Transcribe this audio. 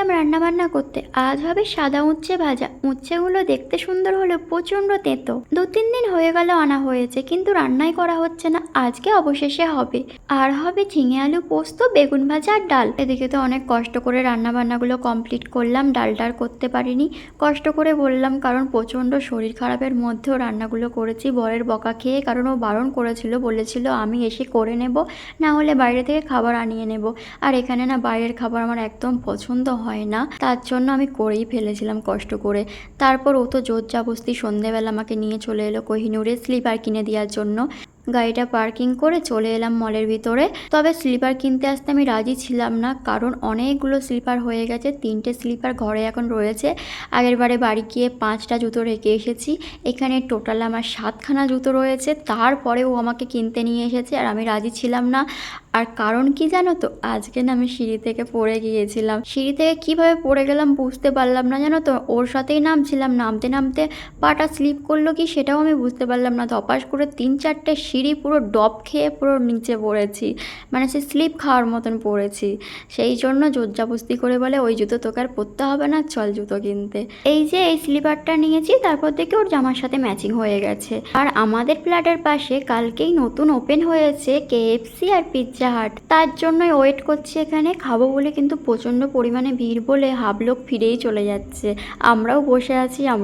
এলাম রান্না বান্না করতে। আজ হবে সাদা উচ্ছে ভাজা। উচ্ছেগুলো দেখতে সুন্দর হলেও প্রচণ্ড তেঁতো। দু তিন দিন হয়ে গেল আনা হয়েছে, কিন্তু রান্নাই করা হচ্ছে না। আজকে অবশেষে হবে। আর হবে ঝিঙে আলু পোস্ত, বেগুন ভাজা আর ডাল। এদিকে তো অনেক কষ্ট করে রান্না বান্নাগুলো কমপ্লিট করলাম ডালটা আর করতে পারিনি। কষ্ট করে বললাম, কারণ প্রচণ্ড শরীর খারাপের মধ্যেও রান্নাগুলো করেছি। বরের বকা খেয়ে কারণ ও বারণ করেছিল, বলেছিল আমি এসে করে নেব, না হলে বাইরে থেকে খাবার আনিয়ে নেব। আর এখানে না বাইরের খাবার আমার একদম পছন্দ হয় না। তার জন্য আমি করেই ফেলেছিলাম কষ্ট করে। তারপর ও তো জোর জাবস্তি সন্ধেবেলা আমাকে নিয়ে চলে এলো কোহিনুরে স্লিপার কিনে দেওয়ার জন্য। গাড়িটা পার্কিং করে চলে এলাম মলের ভিতরে। তবে স্লিপার কিনতে আসতে আমি রাজি ছিলাম না, কারণ অনেকগুলো স্লিপার হয়ে গেছে, তিনটে স্লিপার ঘরে এখন রয়েছে। আগের বারে বাড়ি গিয়ে পাঁচটা জুতো রেখে এসেছি। এখানে টোটাল আমার সাতখানা জুতো রয়েছে। তারপরে ও আমাকে কিনতে নিয়ে এসেছে আর আমি রাজি ছিলাম না। আর কারণ কি জানো তো? আজকে না আমি সিঁড়ি থেকে পড়ে গিয়েছিলাম। সিঁড়ি থেকে কীভাবে পড়ে গেলাম বুঝতে পারলাম না জানো তো? ওর সাথেই নামছিলাম, নামতে নামতে পাটা স্লিপ করল কি সেটাও আমি বুঝতে পারলাম না। ধপাস করে তিন চারটে সিঁড়ি পুরো ডপ খেয়ে পুরো নিচে পড়েছি। মানে সে স্লিপ খাওয়ার মতন পড়েছি। সেই জন্য জোরজাবস্তি করে বলে, ওই জুতো তোকে আর পরতে হবে না, চল জুতো কিনতে। এই যে এই স্লিপারটা নিয়েছি, তারপর থেকে ওর জামার সাথে ম্যাচিং হয়ে গেছে। আর আমাদের ফ্ল্যাটের পাশে কালকেই নতুন ওপেন হয়েছে কেএফসি আর পিৎজা হাট তার জন্যই ওয়েট করছি এখানে। খাব বলে কিন্তু প্রচণ্ড পরিমাণে ভিড় বলে হাবলোক ফিরেই চলে যাচ্ছে। আমরাও বসে আছি আমরা